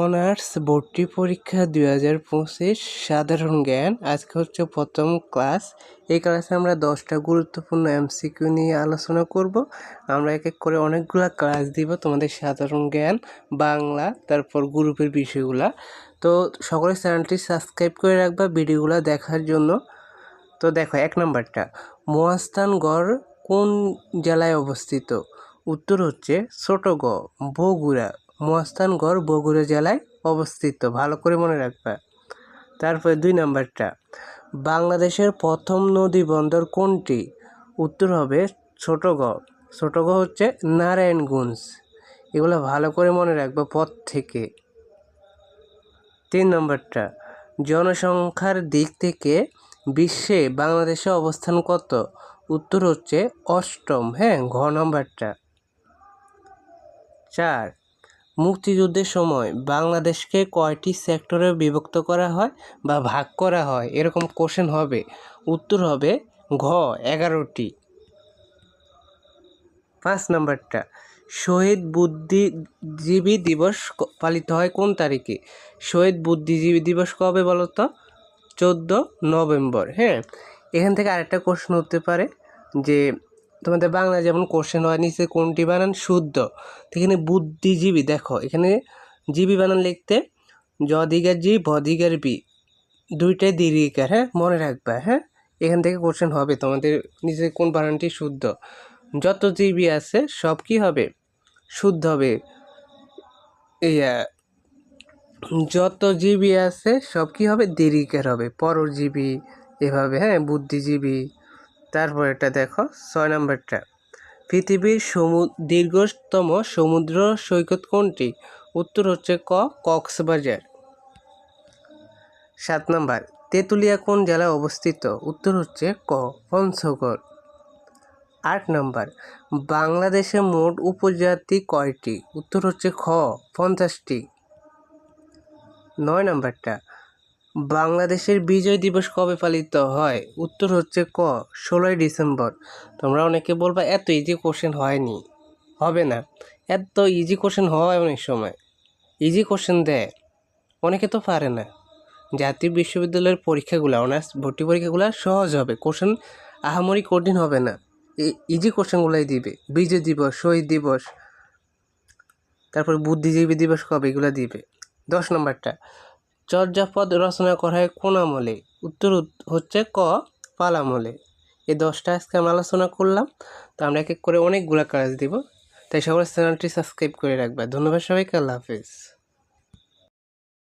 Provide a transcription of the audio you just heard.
Honours ভর্তি পরীক্ষা দুই হাজার পঁচিশ সাধারণ জ্ঞান। আজকে হচ্ছে প্রথম ক্লাস। এই ক্লাসে আমরা দশটা গুরুত্বপূর্ণ এমসিকিউ নিয়ে আলোচনা করব। আমরা এক এক করে অনেকগুলা ক্লাস দিব তোমাদের সাধারণ জ্ঞান, বাংলা, তারপর গ্রুপের বিষয়গুলা। তো সকলের চ্যানেলটি সাবস্ক্রাইব করে রাখবা ভিডিওগুলো দেখার জন্য। তো দেখো, এক নম্বরটা। মহাস্থানগড় কোন জেলায় অবস্থিত? উত্তর হচ্ছে ছোট গ বগুড়া। মহাস্থানগড় বগুড়া জেলায় অবস্থিত। ভালো করে মনে রাখবা। তারপরে দুই নাম্বারটা। বাংলাদেশের প্রথম নদী বন্দর কোনটি? উত্তর হবে ছোট গ ছোট গ হচ্ছে নারায়ণগঞ্জ। এগুলো ভালো করে মনে রাখবা পথ থেকে। তিন নম্বরটা। জনসংখ্যার দিক থেকে বিশ্বে বাংলাদেশে অবস্থান কত? উত্তর হচ্ছে অষ্টম। হ্যাঁ ঘ নম্বরটা। চার। মুক্তিযুদ্ধের সময় বাংলাদেশকে কয়টি সেক্টরে বিভক্ত করা হয় বা ভাগ করা হয়? এরকম কোশ্চেন হবে। উত্তর হবে ঘ, এগারোটি। পাঁচ নাম্বারটা। শহীদ বুদ্ধিজীবী দিবস পালিত হয় কোন তারিখে? শহীদ বুদ্ধিজীবী দিবস কবে বলো তো চোদ্দ নভেম্বর। হ্যাঁ এখান থেকে আরেকটা কোশ্চেন হতে পারে যে তোমাদের বাংলা যেমন কোশ্চেন হয়, নিচে কোনটি বানান শুদ্ধ? এখানে বুদ্ধিজীবী, দেখো, এখানে জীবী বানান লিখতে জদিগার জি বদিগার বি। দুইটাই দীর্ঘিকার হ্যাঁ? মনে রাখবা হ্যাঁ? এখান থেকে কোশ্চেন হবে তোমাদের নিচে কোন বানানটি শুদ্ধ। যত জীবী আছে, সব কি হবে? শুদ্ধ হবে। ইয়া, যত জীবী আছে, সব কি হবে? দীর্ঘিকার হবে। পরজীবী, এভাবে হ্যাঁ? বুদ্ধিজীবী। তারপর এটা দেখো, ছয় নম্বরটা পৃথিবীর সমু, দীর্ঘতম সমুদ্র সৈকত কোনটি? উত্তর হচ্ছে ক, কক্সবাজার। সাত নম্বর, তেঁতুলিয়া কোন জেলায় অবস্থিত? উত্তর হচ্ছে ক, পঞ্চগড়। আট নম্বর, বাংলাদেশে মোট উপজাতি কয়টি? উত্তর হচ্ছে খ, পঞ্চাশটি। নয় নম্বরটা বাংলাদেশের বিজয় দিবস কবে পালিত হয়? উত্তর হচ্ছে ক, ষোলোই ডিসেম্বর। তোমরা অনেকে বলবা, এত ইজি কোশ্চেন হয়নি। হবে না। এত ইজি কোশ্চেন হয় অনেক সময়। ইজি কোশ্চেন দেয় অনেকে তো পারে না। জাতীয় বিশ্ববিদ্যালয়ের পরীক্ষাগুলো অনার্স ভর্তি পরীক্ষাগুলো সহজ হবে। কোশ্চেন আহামরি কঠিন হবে না। ইজি কোশ্চেনগুলোই দিবে। বিজয় দিবস, শহীদ দিবস, তারপর বুদ্ধিজীবী দিবস কবে, এগুলো দিবে। দশ নম্বরটা। চর্যাপদ রচনা করা হয় কোন আমলে উত্তর হচ্ছে ক পাল আমলে এই দশটা আজকে আমরা আলোচনা করলাম। তো আমরা এক এক করে অনেকগুলো কাজ দিব। তাই সবাই চ্যানেলটি সাবস্ক্রাইব করে রাখবা। ধন্যবাদ সবাইকে। আল্লাহ হাফিজ।